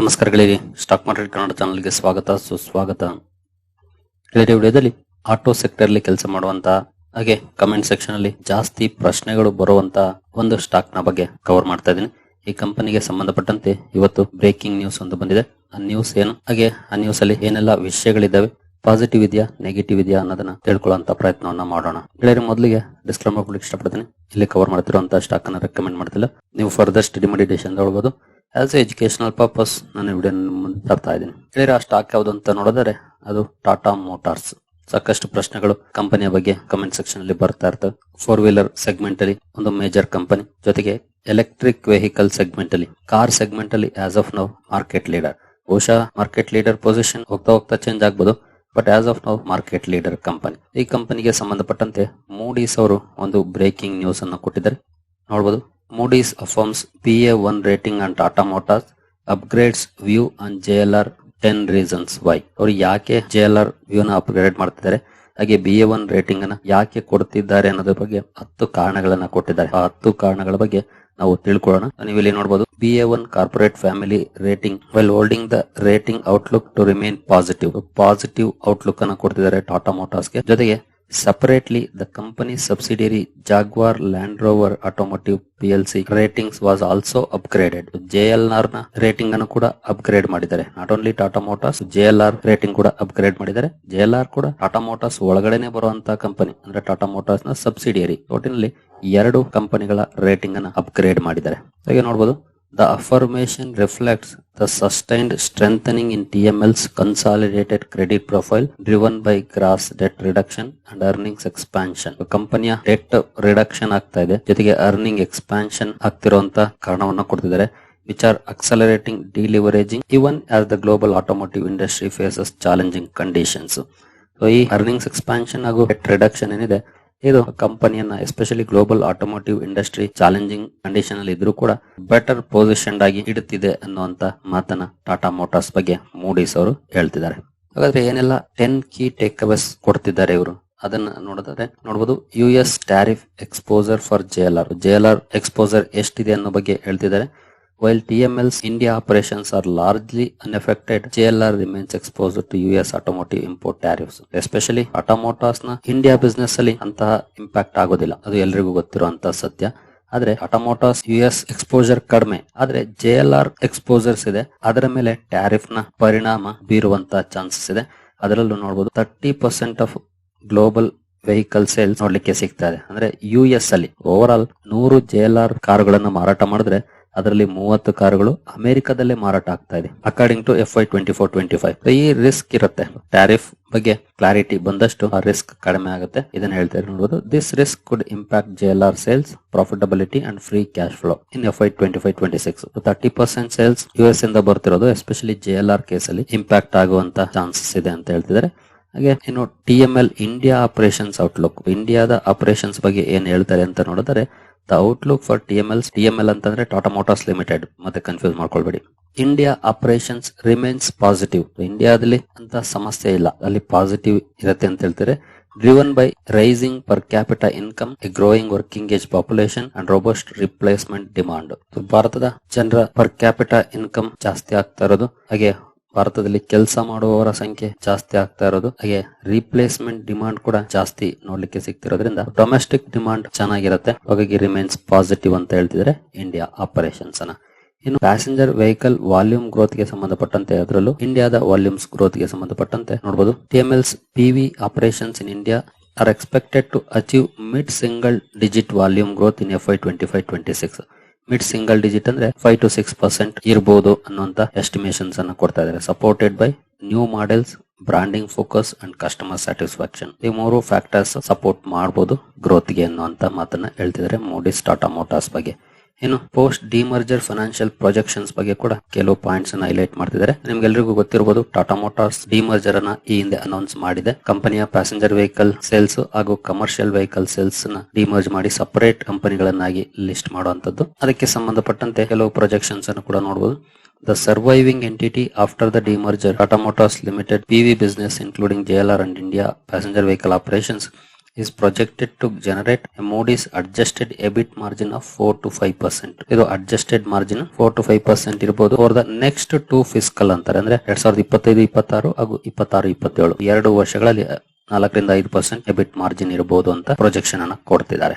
ನಮಸ್ಕಾರ ಗೆಳೆಯರಿ. Stock market Kannada ಚಾನಲ್ಗೆ ಸ್ವಾಗತ, ಸುಸ್ವಾಗತ. ಗೆಳೆಯರಿ, ವಿಡಿಯೋದಲ್ಲಿ ಆಟೋ ಸೆಕ್ಟರ್ ಅಲ್ಲಿ ಕೆಲಸ ಮಾಡುವಂತ, ಹಾಗೆ ಕಮೆಂಟ್ ಸೆಕ್ಷನ್ ಅಲ್ಲಿ ಜಾಸ್ತಿ ಪ್ರಶ್ನೆಗಳು ಬರುವಂತ ಒಂದು ಸ್ಟಾಕ್ನ ಬಗ್ಗೆ ಕವರ್ ಮಾಡ್ತಾ ಇದ್ದೀನಿ. ಈ ಕಂಪನಿಗೆ ಸಂಬಂಧಪಟ್ಟಂತೆ ಇವತ್ತು ಬ್ರೇಕಿಂಗ್ ನ್ಯೂಸ್ ಒಂದು ಬಂದಿದೆ. ಆ ನ್ಯೂಸ್ ಏನು? ಹಾಗೆ ಆ ನ್ಯೂಸ್ ಅಲ್ಲಿ ಏನೆಲ್ಲ ವಿಷಯಗಳಿದ್ದಾವೆ? ಪಾಸಿಟಿವ್ ಇದೆಯಾ ನೆಗೆಟಿವ್ ಇದೆಯಾ ಅನ್ನೋದನ್ನ ತಿಳ್ಕೊಳ್ಳುವಂತ ಪ್ರಯತ್ನವನ್ನ ಮಾಡೋಣ. ಗೆಳೆಯರಿ, ಮೊದಲಿಗೆ ಡಿಸ್ಕ್ಲೈಮರ್ ಕೊಡ್ಲಿಕ್ಕೆ ಇಷ್ಟಪಡ್ತೀನಿ. ಇಲ್ಲಿ ಕವರ್ ಮಾಡ್ತಿರುವಂತಹ ಸ್ಟಾಕ್ ಅನ್ನ ರೆಕಮೆಂಡ್ ಮಾಡ್ತಿಲ್ಲ. ನೀವು ಫರ್ದರ್ ಸ್ಟಡಿ ಮಾಡಿ ಡಿಸಿಷನ್ ತಗೊಳ್ಬಹುದು ಆಸ್ ಎ ಎಜುಕೇಶನಲ್ ಪರ್ಪಸ್ ನಾನು ವಿಡಿಯೋ ಮುಂದೆ ತರ್ತಾ ಇದ್ದೀನಿ. ಕ್ಲಿಯರ್ ಆ ಸ್ಟಾಕ್ ಯಾವುದು ಅಂತ ನೋಡಿದರೆ, ಅದು ಟಾಟಾ ಮೋಟಾರ್ಸ್ ಸಾಕಷ್ಟು ಪ್ರಶ್ನೆಗಳು ಕಂಪನಿಯ ಬಗ್ಗೆ ಕಮೆಂಟ್ ಸೆಕ್ಷನ್ ಅಲ್ಲಿ ಬರ್ತಾ ಇರ್ತವೆ. ಫೋರ್ ವೀಲರ್ ಸೆಗ್ಮೆಂಟ್ ಅಲ್ಲಿ ಒಂದು ಮೇಜರ್ ಕಂಪನಿ ಜೊತೆಗೆ ಎಲೆಕ್ಟ್ರಿಕ್ ವೆಹಿಕಲ್ ಸೆಗ್ಮೆಂಟ್ ಅಲ್ಲಿ ಕಾರ್ ಸೆಗ್ಮೆಂಟ್ ಅಲ್ಲಿ as of now market leader ಬಹುಶಃ ಮಾರ್ಕೆಟ್ ಲೀಡರ್ ಪೊಸಿಷನ್ ಹೋಗ್ತಾ ಹೋಗ್ತಾ ಚೇಂಜ್ ಆಗ್ಬೋದು but as of now market leader company ಈ ಕಂಪನಿಗೆ ಸಂಬಂಧಪಟ್ಟಂತೆ ಮೂಡೀಸ್ ಅವರು ಒಂದು ಬ್ರೇಕಿಂಗ್ ನ್ಯೂಸ್ ಅನ್ನು ಕೊಟ್ಟಿದ್ದಾರೆ. ನೋಡಬಹುದು Moody's affirms P A and rating Motors Tata Motors and R ten reasons why ಅವರು ಯಾಕೆ JLR ವ್ಯೂ ನ ಅಪ್ಗ್ರೇಡ್ ಮಾಡ್ತಿದ್ದಾರೆ? ಹಾಗೆ ಬಿ ಎ ಒನ್ ರೇಟಿಂಗ್ ಅನ್ನ ಯಾಕೆ ಕೊಡ್ತಿದ್ದಾರೆ ಅನ್ನೋದ್ರ ಬಗ್ಗೆ ಹತ್ತು ಕಾರಣಗಳನ್ನ ಕೊಟ್ಟಿದ್ದಾರೆ. ಆ ಹತ್ತು ಕಾರಣಗಳ ಬಗ್ಗೆ ನಾವು ತಿಳ್ಕೊಳ್ಳೋಣ. ನೀವು ಇಲ್ಲಿ ನೋಡಬಹುದು B A one corporate family rating well holding the rating outlook to remain positive positive outlook ಅನ್ನ ಕೊಡ್ತಿದ್ದಾರೆ ಟಾಟಾ ಮೋಟಾರ್ಸ್ಗೆ ಜೊತೆಗೆ separately the company subsidiary Jaguar Land Rover automotive P L C ratings was also upgraded J ಆರ್ನ rating ಅನ್ನು ಕೂಡ upgrade ಮಾಡಿದ್ದಾರೆ. Not only Tata Motors R rating ಕೂಡ upgrade ಮಾಡಿದ್ದಾರೆ. ಜೆ ಕೂಡ ಟಾಟಾ ಮೋಟಾರ್ಸ್ ಒಳಗಡೆನೆ ಬರುವಂತಹ ಕಂಪನಿ ಅಂದ್ರೆ ಟಾಟಾ ಮೋಟಾರ್ಸ್ನ ಸಬ್ಸಿಡಿಯರಿ ಒಟ್ಟಿನಲ್ಲಿ ಎರಡು ಕಂಪನಿಗಳ ರೇಟಿಂಗ್ ಅನ್ನು ಅಪ್ಗ್ರೇಡ್ ಮಾಡಿದ್ದಾರೆ. ಹಾಗೆ ನೋಡಬಹುದು The affirmation reflects the sustained strengthening in TML's consolidated credit profile driven by gross debt reduction and earnings expansion. ಕಂಪನಿಯ ಡೆಟ್ ರಿಡಕ್ಷನ್ ಆಗ್ತಾ ಇದೆ ಜೊತೆಗೆ ಅರ್ನಿಂಗ್ ಎಕ್ಸ್ಪಾನ್ಷನ್ ಕೊಡ್ತಿದ್ದಾರೆ which are accelerating deleveraging even as the global automotive industry faces challenging conditions. So ಈ earnings expansion ಹಾಗೂ debt ಏನಿದೆ ಇದು ಕಂಪನಿಯನ್ನ especially global automotive industry challenging condition ಅಲ್ಲಿ ಇದ್ರೂ ಕೂಡ ಬೆಟರ್ ಪೊಸಿಷನ್ ಆಗಿ ಇಡುತ್ತಿದೆ ಅನ್ನುವಂತ ಮಾತನ್ನ ಟಾಟಾ ಮೋಟಾರ್ಸ್ ಬಗ್ಗೆ ಮೂಡೀಸ್ ಅವರು ಹೇಳ್ತಿದ್ದಾರೆ. ಹಾಗಾದ್ರೆ ಏನೆಲ್ಲ ಟೆನ್ ಕೀ ಟೇಕ್ ಅವೇಸ್ ಕೊಡ್ತಿದ್ದಾರೆ ಇವರು? ಅದನ್ನ ನೋಡಿದ್ರೆ ನೋಡಬಹುದು U S tariff exposure for J L R J R exposure ಎಷ್ಟಿದೆ ಅನ್ನೋ ಬಗ್ಗೆ ಹೇಳ್ತಿದ್ದಾರೆ. While TML's India operations are largely unaffected, JLR remains exposed to US automotive import tariffs. Especially Motors ನ ಇಂಡಿಯಾ ಬಿಸ್ನೆಸ್ ಅಲ್ಲಿ ಅಂತಹ ಇಂಪ್ಯಾಕ್ಟ್ ಆಗೋದಿಲ್ಲ. ಅದು ಎಲ್ರಿಗೂ ಗೊತ್ತಿರುವಂತಹ ಸತ್ಯ. ಆದ್ರೆ Tata Motors U S exposure ಕಡಿಮೆ. ಆದ್ರೆ ಜೆ ಎಲ್ ಆರ್ ಎಕ್ಸ್ಪೋಜರ್ಸ್ ಇದೆ. ಅದರ ಮೇಲೆ ಟ್ಯಾರಿಫ್ನ ಪರಿಣಾಮ ಬೀರುವಂತಹ ಚಾನ್ಸಸ್ ಇದೆ. ಅದರಲ್ಲೂ ನೋಡಬಹುದು thirty percent of global vehicle sales ನೋಡ್ಲಿಕ್ಕೆ ಸಿಗ್ತಾ ಇದೆ. ಅಂದ್ರೆ ಯು ಎಸ್ ಅಲ್ಲಿ ಓವರ್ ಆಲ್ ನೂರು ಜೆ ಎಲ್ ಆರ್ ಕಾರುಗಳನ್ನು ಮಾರಾಟ ಮಾಡಿದ್ರೆ ಅದರಲ್ಲಿ ಮೂವತ್ತು ಕಾರುಗಳು ಅಮೆರಿಕದಲ್ಲೇ ಮಾರಾಟ ಆಗ್ತಾ ಇದೆ according to F I twenty four twenty five ಈ ರಿಸ್ಕ್ ಇರುತ್ತೆ. ಟ್ಯಾರಿಫ್ ಬಗ್ಗೆ ಕ್ಲಾರಿಟಿ ಬಂದಷ್ಟು ಆ ರಿಸ್ಕ್ ಕಡಿಮೆ ಆಗುತ್ತೆ. ಇದನ್ನ ಹೇಳ್ತಾರೆ ನೋಡಬಹುದು this risk could impact J L R sales profitability and free cash flow in F I twenty five twenty six thirty percent sales U S ಇಂದ ಬರ್ತಿರೋದು especially J L R case ಅಲ್ಲಿ impact ಆಗುವಂತ chances ಇದೆ ಅಂತ ಹೇಳ್ತಿದ್ದಾರೆ. ಹಾಗೆ, ಇನ್ನು T M L India operations outlook ಇಂಡಿಯಾದ operations ಬಗ್ಗೆ ಏನ್ ಹೇಳ್ತಾರೆ ಅಂತ ನೋಡಿದ್ರೆ the outlook for T M L T M L ಅಂತಂದ್ರೆ ಟಾಟಾ ಮೋಟಾರ್ಸ್ ಲಿಮಿಟೆಡ್ ಮತ್ತೆ ಕನ್ಫ್ಯೂಸ್ ಮಾಡ್ಕೊಳ್ಬೇಡಿ. ಇಂಡಿಯಾ ಆಪರೇಷನ್ಸ್ ರಿಮೇನ್ಸ್ ಪಾಸಿಟಿವ್ ಇಂಡಿಯಾದಲ್ಲಿ ಅಂತ ಸಮಸ್ಯೆ ಇಲ್ಲ. ಅಲ್ಲಿ ಪಾಸಿಟಿವ್ ಇರುತ್ತೆ ಅಂತ ಹೇಳ್ತಾರೆ. Driven by rising per capital income a growing working age population and robust replacement demand ಭಾರತದ ಜನರ ಪರ್ ಕ್ಯಾಪಿಟಲ್ ಇನ್ಕಮ್ ಜಾಸ್ತಿ ಆಗ್ತಾ ಇರೋದು. ಹಾಗೆ ಭಾರತದಲ್ಲಿ ಕೆಲಸ ಮಾಡುವವರ ಸಂಖ್ಯೆ ಜಾಸ್ತಿ ಆಗ್ತಾ ಇರೋದು. ಹಾಗೆ ರೀಪ್ಲೇಸ್ಮೆಂಟ್ ಡಿಮಾಂಡ್ ಕೂಡ ಜಾಸ್ತಿ ನೋಡ್ಲಿಕ್ಕೆ ಸಿಗ್ತಿರೋದ್ರಿಂದ ಡೊಮೆಸ್ಟಿಕ್ ಡಿಮಾಂಡ್ ಚೆನ್ನಾಗಿರುತ್ತೆ. ಹಾಗಾಗಿ ರಿಮೈನ್ಸ್ ಪಾಸಿಟಿವ್ ಅಂತ ಹೇಳ್ತಿದ್ರೆ ಇಂಡಿಯಾ ಆಪರೇಷನ್ಸ್ ಅನ್ನ. ಇನ್ನು ಪ್ಯಾಸೆಂಜರ್ ವೆಹಿಕಲ್ ವಾಲ್ಯೂಮ್ ಗ್ರೋತ್ಗೆ ಸಂಬಂಧಪಟ್ಟಂತೆ ಅದರಲ್ಲೂ ಇಂಡಿಯಾದ ವಾಲ್ಯೂಮ್ಸ್ ಗ್ರೋತ್ಗೆ ಸಂಬಂಧಪಟ್ಟಂತೆ ನೋಡಬಹುದು TML's PV operations in India are expected to achieve mid single digit volume growth in F I twenty five twenty six mid single digit ಅಂದ್ರೆ ಫೈವ್ ಟು ಸಿಕ್ಸ್ ಪರ್ಸೆಂಟ್ ಇರಬಹುದು ಅನ್ನುವಂತ estimations ಅನ್ನ ಕೊಡ್ತಾ ಇದ್ದಾರೆ. Supported by new models branding focus and customer satisfaction ಈ ಮೂರು factors support ಮಾಡಬಹುದು ಗ್ರೋತ್ಗೆ ಅನ್ನುವಂತ ಮಾತನ್ನ ಹೇಳ್ತಿದ್ದಾರೆ. ಮೋಡಿಸ್ ಟಾಟಾ ಮೋಟಾರ್ಸ್ ಬಗ್ಗೆ. ಇನ್ನು ಪೋಸ್ಟ್ ಡಿಮರ್ಜರ್ ಫೈನಾನ್ಷಿಯಲ್ ಪ್ರೊಜೆಕ್ಷನ್ಸ್ ಬಗ್ಗೆ ಕೂಡ ಕೆಲವು ಪಾಯಿಂಟ್ಸ್ ಅನ್ನು ಹೈಲೈಟ್ ಮಾಡ್ತಿದ್ದಾರೆ. ನಿಮ್ಗೆಲ್ರಿಗೂ ಗೊತ್ತಿರಬಹುದು ಟಾಟಾ ಮೋಟಾರ್ಸ್ ಡಿಮರ್ಜರ್ ಅನ್ನ ಈ ಹಿಂದೆ ಅನೌನ್ಸ್ ಮಾಡಿದೆ. ಕಂಪನಿಯ ಪ್ಯಾಸೆಂಜರ್ ವೆಹಿಕಲ್ ಸೇಲ್ಸ್ ಹಾಗೂ ಕಮರ್ಷಿಯಲ್ ವೆಹಿಕಲ್ ಸೇಲ್ಸ್ನ ಡಿಮರ್ಜ್ ಮಾಡಿ ಸಪರೇಟ್ ಕಂಪನಿಗಳನ್ನಾಗಿ ಲಿಸ್ಟ್ ಮಾಡುವಂತದ್ದು ಅದಕ್ಕೆ ಸಂಬಂಧಪಟ್ಟಂತೆ ಕೆಲವು ಪ್ರೊಜೆಕ್ಷನ್ಸ್ ಅನ್ನು ಕೂಡ ನೋಡಬಹುದು The surviving entity after the demerger, Tata Motors Limited PV business, including JLR and India passenger vehicle operations, is projected to generate a Moody's adjusted EBIT margin of 4 to 5 percent. ಇದು adjusted margin four to five percent ಇರಬಹುದು for the next two fiscal ಅಂತಾರೆ. ಅಂದ್ರೆ ಎರಡ್ ಸಾವಿರದ ಇಪ್ಪತ್ತೈದು, ಇಪ್ಪತ್ತಾರು ಹಾಗೂ ಇಪ್ಪತ್ತಾರು, ಇಪ್ಪತ್ತೇಳು. ಎರಡು ವರ್ಷಗಳಲ್ಲಿ ನಾಲ್ಕರಿಂದ ಐದು ಪರ್ಸೆಂಟ್ ಎಬಿಟ್ ಮಾರ್ಜಿನ್ ಇರಬಹುದು ಅಂತ ಪ್ರೊಜೆಕ್ಷನ್ ಅನ್ನ ಕೊಡ್ತಿದ್ದಾರೆ.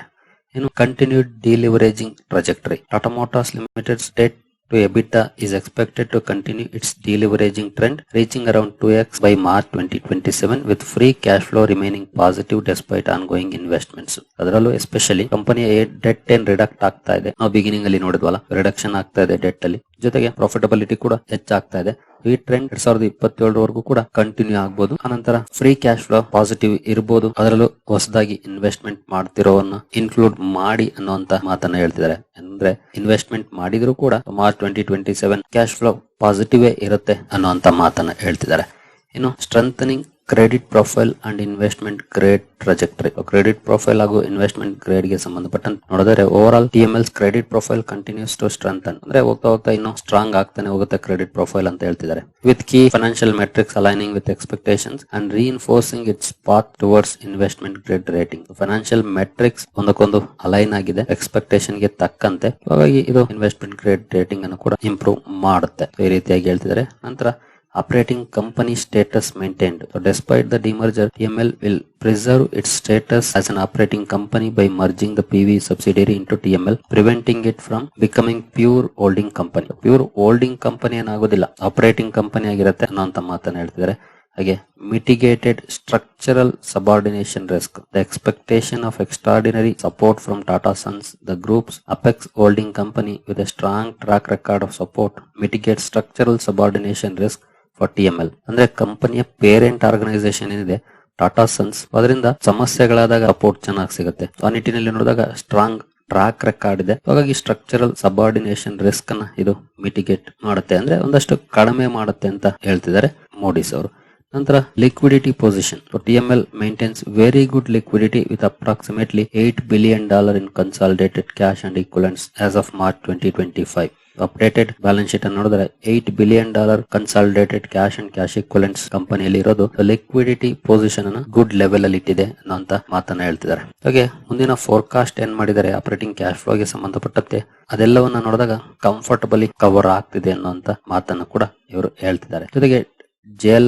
ಇನ್ನು continued deleveraging trajectory Tata Motors limited state to EBITDA is expected to continue its deleveraging trend, reaching around 2x by March 2027 with free cash flow remaining positive despite ongoing investments. ಅದರಲ್ಲೂ especially ಕಂಪನಿಯ debt ಏನ್ ರಿಡಕ್ಟ್ ಆಗ್ತಾ ಇದೆ ನಾವು beginning ಅಲ್ಲಿ ನೋಡಿದ್ವಲ್ಲ reduction ಆಗ್ತಾ ಇದೆ debt ಅಲ್ಲಿ ಜೊತೆಗೆ ಪ್ರಾಫಿಟಬಿಲಿಟಿ ಕೂಡ ಹೆಚ್ಚಾಗ್ತಾ ಇದೆ. ಈ ಟ್ರೆಂಡ್ ಎರಡ್ ಸಾವಿರದ ಇಪ್ಪತ್ತೇಳರವರೆಗೂ ಕೂಡ ಕಂಟಿನ್ಯೂ ಆಗಬಹುದು ಅನಂತರ ಫ್ರೀ ಕ್ಯಾಶ್ ಫ್ಲೋ ಪಾಸಿಟಿವ್ ಇರಬಹುದು ಅದರಲ್ಲೂ ಹೊಸದಾಗಿ ಇನ್ವೆಸ್ಟ್ಮೆಂಟ್ ಮಾಡ್ತಿರೋವನ್ನ ಇನ್ಕ್ಲೂಡ್ ಮಾಡಿ ಅನ್ನುವಂತ ಮಾತನ್ನ ಹೇಳ್ತಿದ್ದಾರೆ. ಅಂದ್ರೆ ಇನ್ವೆಸ್ಟ್ಮೆಂಟ್ ಮಾಡಿದ್ರು ಕೂಡ March twenty twenty seven cash flow positive ಇರುತ್ತೆ ಅನ್ನುವಂತ ಮಾತನ್ನ ಹೇಳ್ತಿದ್ದಾರೆ. ಇನ್ನು strengthening credit profile and investment grade trajectory. Credit profile ಹಾಗೂ ಇನ್ವೆಸ್ಟ್ಮೆಂಟ್ ಗ್ರೇಡ್ಗೆ ಸಂಬಂಧಪಟ್ಟಂತೆ ನೋಡಿದರೆ overall T M L credit profile continues to strength ಅಂದ್ರೆ ಹೋಗ್ತಾ ಹೋಗ್ತಾ ಇನ್ನೂ ಸ್ಟ್ರಾಂಗ್ ಆಗ್ತಾನೆ ಹೋಗುತ್ತೆ ಕ್ರೆಡಿಟ್ ಪ್ರೊಫೈಲ್ ಅಂತ ಹೇಳ್ತಿದ್ದಾರೆ. With key financial metrics aligning with expectations and reinforcing its path towards investment grade rating financial metrics ಒಂದಕ್ಕೊಂದು ಅಲೈನ್ ಆಗಿದೆ. ಎಕ್ಸ್ಪೆಕ್ಟೇಷನ್ಗೆ ತಕ್ಕಂತೆ. ಹಾಗಾಗಿ ಇದು ಇನ್ವೆಸ್ಟ್ಮೆಂಟ್ ಗ್ರೇಡ್ ರೇಟಿಂಗ್ ಅನ್ನು ಕೂಡ ಇಂಪ್ರೂವ್ ಮಾಡುತ್ತೆ. ಈ ರೀತಿಯಾಗಿ ಹೇಳ್ತಿದ್ದಾರೆ. ನಂತರ operating company status maintained. So despite the demerger, TML will preserve its status as an operating company by merging the PV subsidiary into TML, preventing it from becoming pure holding company. Pure holding company ಏನಾಗೋದಿಲ್ಲ operating company ಆಗಿರುತ್ತೆ ಅನ್ನೋಂತ ಮಾತನ್ನ ಹೇಳ್ತಿದ್ದಾರೆ ಹಾಗೆ mitigated structural subordination risk the expectation of extraordinary support from Tata Sons the group's apex holding company with strong track record of support mitigate structural subordination risk for T M L. ಅಂದ್ರೆ ಕಂಪನಿಯ parent organisation ಏನಿದೆ, Tata sons. ಅದರಿಂದ ಸಮಸ್ಯೆಗಳಾದಾಗ ಅಪೋರ್ಟ್ ಚೆನ್ನಾಗಿ ಸಿಗುತ್ತೆ. ಆ ನಿಟ್ಟಿನಲ್ಲಿ ನೋಡಿದಾಗ strong track record ಇದೆ. ಹಾಗಾಗಿ ಸ್ಟ್ರಕ್ಚರಲ್ ಸಬಾರ್ಡಿನೇಷನ್ ರಿಸ್ಕ್ ಅನ್ನ ಇದು ಮಿಟಿಗೇಟ್ ಮಾಡುತ್ತೆ. ಅಂದ್ರೆ ಒಂದಷ್ಟು ಕಡಿಮೆ ಮಾಡುತ್ತೆ ಅಂತ ಹೇಳ್ತಿದ್ದಾರೆ ಮೋಡಿಸ್ ಅವರು. ನಂತರ liquidity position. T M L maintains very good liquidity with approximately eight billion dollar in consolidated cash and equivalents as of March twenty twenty five. Updated balance sheet ಅನ್ನು ನೋಡಿದ್ರೆ eight billion dollar consolidated cash and cash equivalents ಕಂಪನಿಯಲ್ಲಿ ಇರೋದು. Liquidity position ಅನ್ನು good level ಅಲ್ಲಿ ಇಟ್ಟಿದೆ ಅನ್ನೋಂತ ಮಾತನ್ನ ಹೇಳ್ತಿದ್ದಾರೆ. ಹಾಗೆ ಮುಂದಿನ ಫೋರ್ಕಾಸ್ಟ್ ಏನ್ ಮಾಡಿದ್ದಾರೆ? ಆಪರೇಟಿಂಗ್ ಕ್ಯಾಶ್ ಫ್ಲೋಗೆ ಸಂಬಂಧಪಟ್ಟಂತೆ ಅದೆಲ್ಲವನ್ನ ನೋಡಿದಾಗ ಕಂಫರ್ಟಬಲಿ ಕವರ್ ಆಗ್ತಿದೆ ಅನ್ನೋಂತ ಮಾತನ್ನು ಕೂಡ ಇವರು ಹೇಳ್ತಿದ್ದಾರೆ. ಜೊತೆಗೆ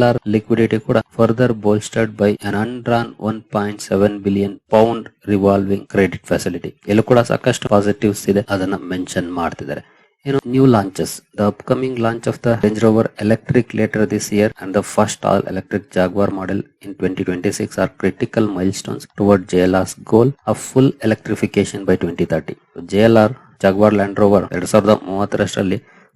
ಆರ್ ಲಿಕ್ವಿಡಿಟಿ ಕೂಡ further bolstered by an undrawn one point seven billion pound revolving credit facility ಇಲ್ಲೂ ಕೂಡ ಸಾಕಷ್ಟು ಪಾಸಿಟಿವ್ಸ್ ಇದೆ ಅದನ್ನ ಮೆನ್ಷನ್ ಮಾಡ್ತಿದ್ದಾರೆ. New launches the upcoming launch of the Range Rover electric later this year and the first all electric Jaguar model in twenty twenty six are critical milestones toward JLR's goal of full electrification by twenty thirty Rover ಎರಡ್ ಸಾವಿರದ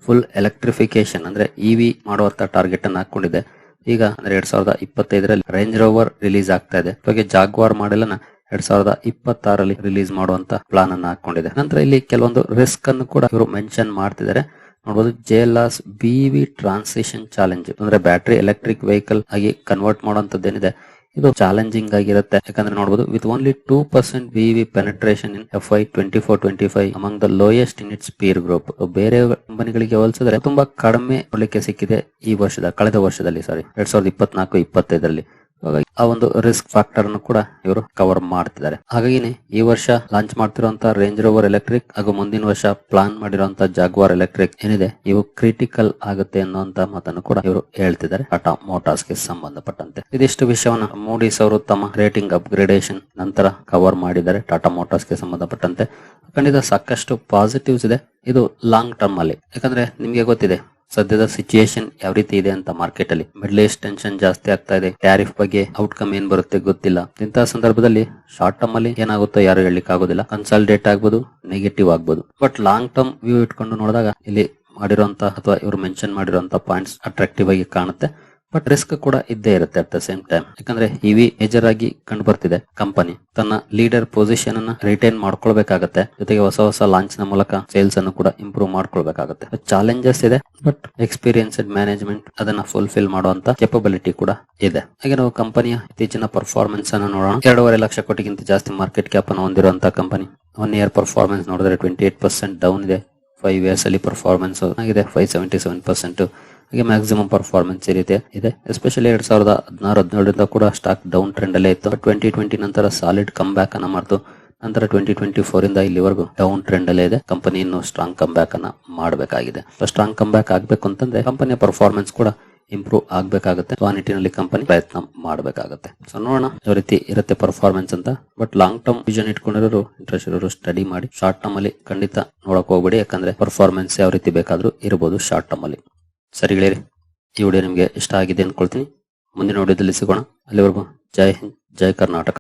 full electrification ಅಂದ್ರೆ EV ಮಾಡುವಂತ target ಅನ್ನು ಹಾಕೊಂಡಿದೆ. ಈಗ ಅಂದ್ರೆ ಎರಡ್ ಸಾವಿರದ ಇಪ್ಪತ್ತೈದರಲ್ಲಿ ರೇಂಜ್ ರೋವರ್ ರಿಲೀಸ್ ಆಗ್ತಾ ಇದೆ. ಹಾಗೆ ಜಾಗ್ವಾರ್ ಮಾಡೆಲ್ ಅನ್ನ ಎರಡ್ ಸಾವಿರದ ಇಪ್ಪತ್ತಾರಲ್ಲಿ ರಿಲೀಸ್ ಮಾಡುವಂತ ಪ್ಲಾನ್ ಅನ್ನ ಹಾಕೊಂಡಿದೆ. ನಂತರ ಇಲ್ಲಿ ಕೆಲವೊಂದು ರಿಸ್ಕ್ ಅನ್ನು ಕೂಡ ಇವರು ಮೆನ್ಷನ್ ಮಾಡ್ತಿದ್ದಾರೆ. ನೋಡಬಹುದು ಜೆಎಲ್ಆರ್ಸ್ ಬಿವಿ ಟ್ರಾನ್ಸಿಷನ್ ಚಾಲೆಂಜ್ ಅಂದ್ರೆ ಬ್ಯಾಟರಿ ಎಲೆಕ್ಟ್ರಿಕ್ ವೆಹಿಕಲ್ ಆಗಿ ಕನ್ವರ್ಟ್ ಮಾಡುವಂತದ್ದು ಏನಿದೆ ಇದು ಚಾಲೆಂಜಿಂಗ್ ಆಗಿರುತ್ತೆ. ಯಾಕಂದ್ರೆ ನೋಡಬಹುದು with only two percent BEV penetration in F I twenty four twenty five among the lowest in its peer group ಬೇರೆ ಕಂಪನಿಗಳಿಗೆ ಹೋಲಿಸಿದ್ರೆ ತುಂಬಾ ಕಡಿಮೆ ನೋಡಲಿಕ್ಕೆ ಸಿಕ್ಕಿದೆ ಈ ವರ್ಷದ, ಕಳೆದ ವರ್ಷದಲ್ಲಿ ಸಾರಿ ಎರಡ್ ಸಾವಿರದ ಇಪ್ಪತ್ನಾಲ್ಕು, ಇಪ್ಪತ್ತೈದರಲ್ಲಿ. ಹಾಗಾಗಿ ಆ ಒಂದು ರಿಸ್ಕ್ ಫ್ಯಾಕ್ಟರ್ ಅನ್ನು ಕೂಡ ಇವರು ಕವರ್ ಮಾಡ್ತಿದ್ದಾರೆ. ಹಾಗಾಗಿ ಈ ವರ್ಷ ಲಾಂಚ್ ಮಾಡ್ತಿರುವಂತಹ ರೇಂಜ್ ರೋವರ್ ಎಲೆಕ್ಟ್ರಿಕ್ ಹಾಗೂ ಮುಂದಿನ ವರ್ಷ ಪ್ಲಾನ್ ಮಾಡಿರುವಂತಹ ಜಾಗ್ವಾರ್ ಎಲೆಕ್ಟ್ರಿಕ್ ಏನಿದೆ, ಇವು ಕ್ರಿಟಿಕಲ್ ಆಗುತ್ತೆ ಅನ್ನುವಂತಹ ಮಾತನ್ನು ಕೂಡ ಇವರು ಹೇಳ್ತಿದ್ದಾರೆ. ಟಾಟಾ ಮೋಟಾರ್ಸ್ಗೆ ಸಂಬಂಧಪಟ್ಟಂತೆ. ಇದಿಷ್ಟು ವಿಷಯವನ್ನ ಮೂಡೀಸ್ ಅವರು ತಮ್ಮ ರೇಟಿಂಗ್ ಅಪ್ಗ್ರೇಡೇಷನ್ ನಂತರ ಕವರ್ ಮಾಡಿದ್ದಾರೆ. ಟಾಟಾ ಮೋಟಾರ್ಸ್ಗೆ ಸಂಬಂಧಪಟ್ಟಂತೆ. ಖಂಡಿತ ಸಾಕಷ್ಟು ಪಾಸಿಟಿವ್ಸ್ ಇದೆ. ಇದು ಲಾಂಗ್ ಟರ್ಮ್ ಅಲ್ಲಿ. ಯಾಕಂದ್ರೆ ನಿಮ್ಗೆ ಗೊತ್ತಿದೆ ಸದ್ಯದ ಸಿಚುಯೇಷನ್ ಯಾವ ರೀತಿ ಇದೆ ಅಂತ ಮಾರ್ಕೆಟ್ ಅಲ್ಲಿ ಮಿಡ್ಲ್ ಈಸ್ಟ್ ಟೆನ್ಷನ್ ಜಾಸ್ತಿ ಆಗ್ತಾ ಇದೆ. ಟ್ಯಾರಿಫ್ ಬಗ್ಗೆ ಔಟ್ಕಮ್ ಏನ್ ಬರುತ್ತೆ ಗೊತ್ತಿಲ್ಲ. ಇಂತಹ ಸಂದರ್ಭದಲ್ಲಿ ಶಾರ್ಟ್ ಟರ್ಮ್ ಅಲ್ಲಿ ಏನಾಗುತ್ತೋ ಯಾರು ಹೇಳಲಿಕ್ಕೆ ಆಗೋದಿಲ್ಲ. ಕನ್ಸಲ್ಟೇಟ್ ಆಗ್ಬೋದು ನೆಗೆಟಿವ್ ಆಗ್ಬೋದು. ಬಟ್ ಲಾಂಗ್ ಟರ್ಮ್ ವ್ಯೂ ಇಟ್ಕೊಂಡು ನೋಡಿದಾಗ ಇಲ್ಲಿ ಮಾಡಿರುವಂತಹ ಅಥವಾ ಇವರು ಮೆನ್ಷನ್ ಮಾಡಿರುವಂತಹ ಪಾಯಿಂಟ್ಸ್ ಅಟ್ರಾಕ್ಟಿವ್ ಆಗಿ ಕಾಣುತ್ತೆ. ಬಟ್ ರಿಸ್ಕ್ ಕೂಡ ಇದ್ದೇ ಇರುತ್ತೆ ಅಟ್ ದ ಸೇಮ್ ಟೈಮ್. ಯಾಕಂದ್ರೆ ಇವಿ ಮೇಜರ್ ಆಗಿ ಕಂಡು ಬರ್ತಿದೆ ಕಂಪನಿ. ತನ್ನ ಲೀಡರ್ ಪೊಸಿಷನ್ ಅನ್ನ ರಿಟೈನ್ ಮಾಡ್ಕೊಳ್ಬೇಕಾಗತ್ತೆ. ಜೊತೆಗೆ ಹೊಸ ಹೊಸ ಲಾಂಚ್ನ ಮೂಲಕ ಸೇಲ್ಸ್ ಅನ್ನು ಕೂಡ ಇಂಪ್ರೂವ್ ಮಾಡ್ಕೊಳ್ಬೇಕಾಗುತ್ತೆ. ಚಾಲೆಂಜಸ್ ಇದೆ ಬಟ್ ಎಕ್ಸ್ಪೀರಿಯನ್ಸ್ಡ್ ಮ್ಯಾನೇಜ್ಮೆಂಟ್ ಅದನ್ನ ಫುಲ್ಫಿಲ್ ಮಾಡುವಂತ ಕೆಪಬಿಲಿಟಿ ಕೂಡ ಇದೆ. ಹಾಗೆ ನಾವು ಕಂಪನಿಯ ಇತ್ತೀಚಿನ ಪರ್ಫಾರ್ಮೆನ್ಸ್ ಅನ್ನು ನೋಡೋಣ. ಎರಡೂವರೆ ಲಕ್ಷ ಕೋಟಿಗಿಂತ ಜಾಸ್ತಿ ಮಾರ್ಕೆಟ್ ಕ್ಯಾಪ್ ಅನ್ನು ಹೊಂದಿರುವಂತಹ ಕಂಪನಿ. ಒನ್ ಇಯರ್ ಪರ್ಫಾರ್ಮೆನ್ಸ್ ನೋಡಿದ್ರೆ ಟ್ವೆಂಟಿ ಏಟ್ ಪರ್ಸೆಂಟ್ ಡೌನ್ ಇದೆ. ಫೈವ್ ಇಯರ್ಸ್ ಅಲ್ಲಿ ಪರ್ಫಾರ್ಮೆನ್ಸ್ ಆಗಿದೆ. ಫೈವ್ ಸೆವೆಂಟಿ ಸೆವೆನ್ ಪರ್ಸೆಂಟ್ ಹಾಗೆ ಮ್ಯಾಕ್ಸಿಮಮ್ ಪರ್ಫಾರ್ಮೆನ್ಸ್ ಈ ರೀತಿ ಇದೆ. ಎಸ್ಪೆಷಲಿ ಎರಡ್ ಸಾವಿರದ ಹದಿನಾರು, ಹದಿನೇಳರಿಂದ ಕೂಡ ಸ್ಟಾಕ್ ಡೌನ್ ಟ್ರೆಂಡ್ ಅಲ್ಲೇ ಇತ್ತು. ಟ್ವೆಂಟಿ ಟ್ವೆಂಟಿ ನಂತರ ಸಾಲಿಡ್ ಕಮ್ ಬ್ಯಾಕ್ ಅನ್ನ ಮಾಡ್ತು. ನಂತರ ಟ್ವೆಂಟಿ ಟ್ವೆಂಟಿ ಫೋರ್ ಇಂದ ಇಲ್ಲಿವರೆಗೂ ಡೌನ್ ಟ್ರೆಂಡ್ ಅಲ್ಲೇ ಇದೆ. ಕಂಪನಿ ಇನ್ನು ಸ್ಟ್ರಾಂಗ್ ಕಮ್ ಬ್ಯಾಕ್ ಅನ್ನ ಮಾಡಬೇಕಾಗಿದೆ. ಸ್ಟ್ರಾಂಗ್ ಕಮ್ ಬ್ಯಾಕ್ ಆಗಬೇಕು ಅಂತಂದ್ರೆ ಕಂಪನಿಯ ಪರ್ಫಾರ್ಮೆನ್ಸ್ ಕೂಡ ಇಂಪ್ರೂವ್ ಆಗಬೇಕಾಗುತ್ತೆ. ಆ ನಿಟ್ಟಿನಲ್ಲಿ ಕಂಪನಿ ಪ್ರಯತ್ನ ಮಾಡಬೇಕಾಗುತ್ತೆ. ಸೊ ನೋಡೋಣ. ಯಾವ ರೀತಿ ಇರುತ್ತೆ ಪರ್ಫಾರ್ಮೆನ್ಸ್ ಅಂತ. ಬಟ್ ಲಾಂಗ್ ಟರ್ಮ್ ವಿಷನ್ ಇಟ್ಕೊಂಡಿರೋರು ಇಂಟ್ರೆಸ್ಟ್ ಇರೋರು ಸ್ಟಡಿ ಮಾಡಿ ಶಾರ್ಟ್ ಟರ್ಮ್ ಅಲ್ಲಿ ಖಂಡಿತ ನೋಡಕ್ ಹೋಗ್ಬೇಡಿ. ಯಾಕಂದ್ರೆ ಪರ್ಫಾರ್ಮೆನ್ಸ್ ಯಾವ ರೀತಿ ಬೇಕಾದ್ರೂ ಇರಬಹುದು ಶಾರ್ಟ್ ಟರ್ಮ್ ಅಲ್ಲಿ. ಸರಿ ಗೆಳೆಯರಿ, ಈ ವಿಡಿಯೋ ನಿಮಗೆ ಇಷ್ಟ ಆಗಿದೆ ಅನ್ಕೊಳ್ತೀನಿ. ಮುಂದಿನ ವಿಡಿಯೋದಲ್ಲಿ ಸಿಗೋಣ. ಅಲ್ಲಿವರೆಗೂ ಜೈ ಹಿಂದ್, ಜೈ ಕರ್ನಾಟಕ.